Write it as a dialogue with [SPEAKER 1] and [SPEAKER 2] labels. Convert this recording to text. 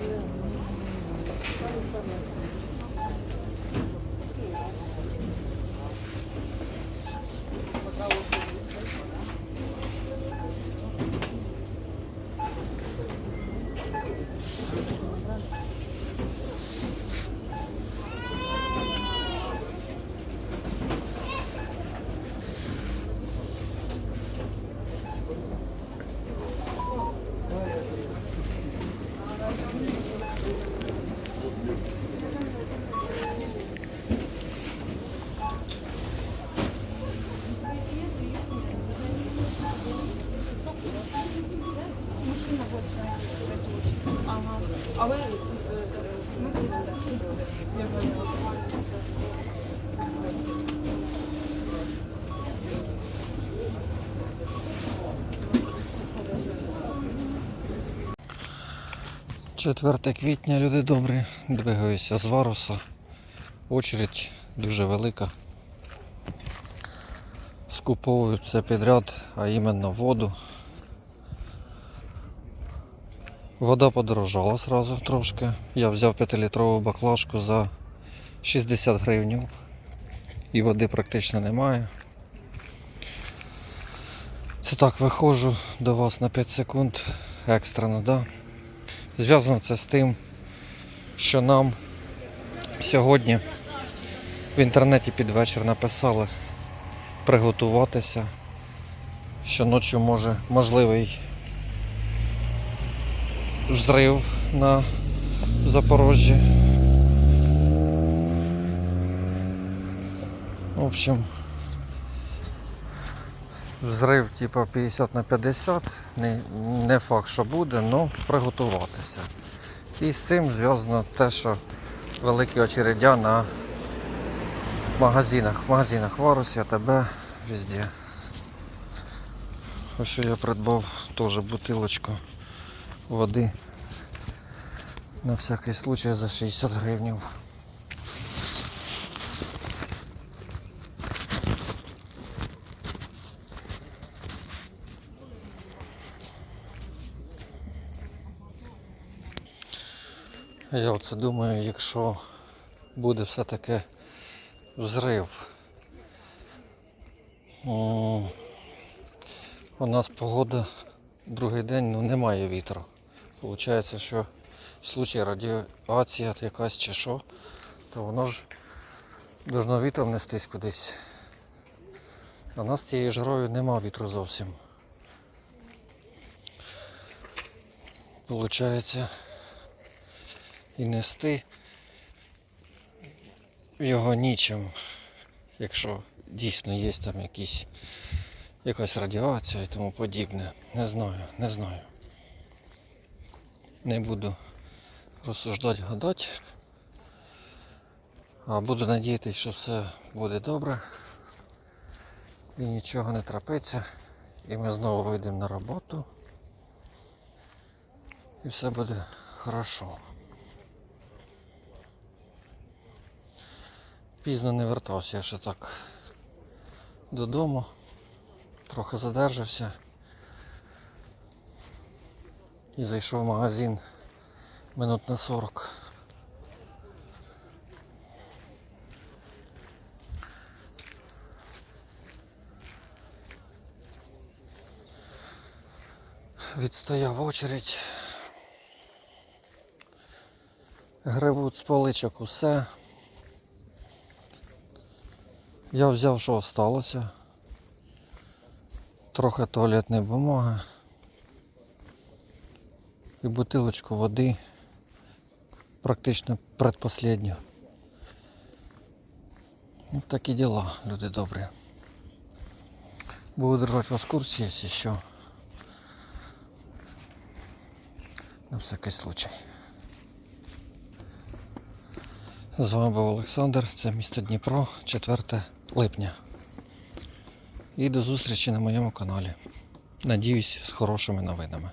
[SPEAKER 1] Thank you. Але е, ми
[SPEAKER 2] Четверте квітня, люди добрі, двигаюся з Варуса. Очередь дуже велика. Скуповують все підряд, а іменно воду. Вода подорожала сразу трошки. Я взяв 5-літрову баклажку за 60 гривень. І води практично немає. Це так, виходжу до вас на 5 секунд екстрено, да? Зв'язано це з тим, що нам сьогодні в інтернеті під вечір написали приготуватися, що ночі може можливий взрив на Запорожжі. В общем, взрив типа 50 на 50, не, не факт, що буде, але приготуватися. І з цим зв'язано те, що великі очередя на магазинах, в магазинах Варусі, АТБ, везде. Ось я придбав теж бутилочку води на всякий случай за 60 гривень. Я оце думаю, якщо буде все-таки взрив. У нас погода другий день ну, немає вітру. Получається, що в случаї радіація якась чи що, то воно ж должно вітром нестись кудись. А нас цією жарою нема вітру зовсім. Получається і нести його нічим, якщо дійсно є там якісь, якась радіація і тому подібне. Не знаю, не знаю. Не буду розсуждати, гадати. А буду надіятися, що все буде добре і нічого не трапиться. І ми знову вийдемо на роботу. І все буде хорошо. Пізно не вертався, я ще так додому. Трохи задержався. І зайшов в магазин минут на 40. Відстояв очередь. Гривуть з поличок усе. Я взяв, що осталося. Трохи туалетної бумаги. І бутилочку води. Практично предпоследню. Ось такі діла, люди добрі. Буду держати вас в курсі, якщо що. На всякий случай. З вами був Олександр, це місто Дніпро, 4 липня. І до зустрічі на моєму каналі. Надіюсь, з хорошими новинами.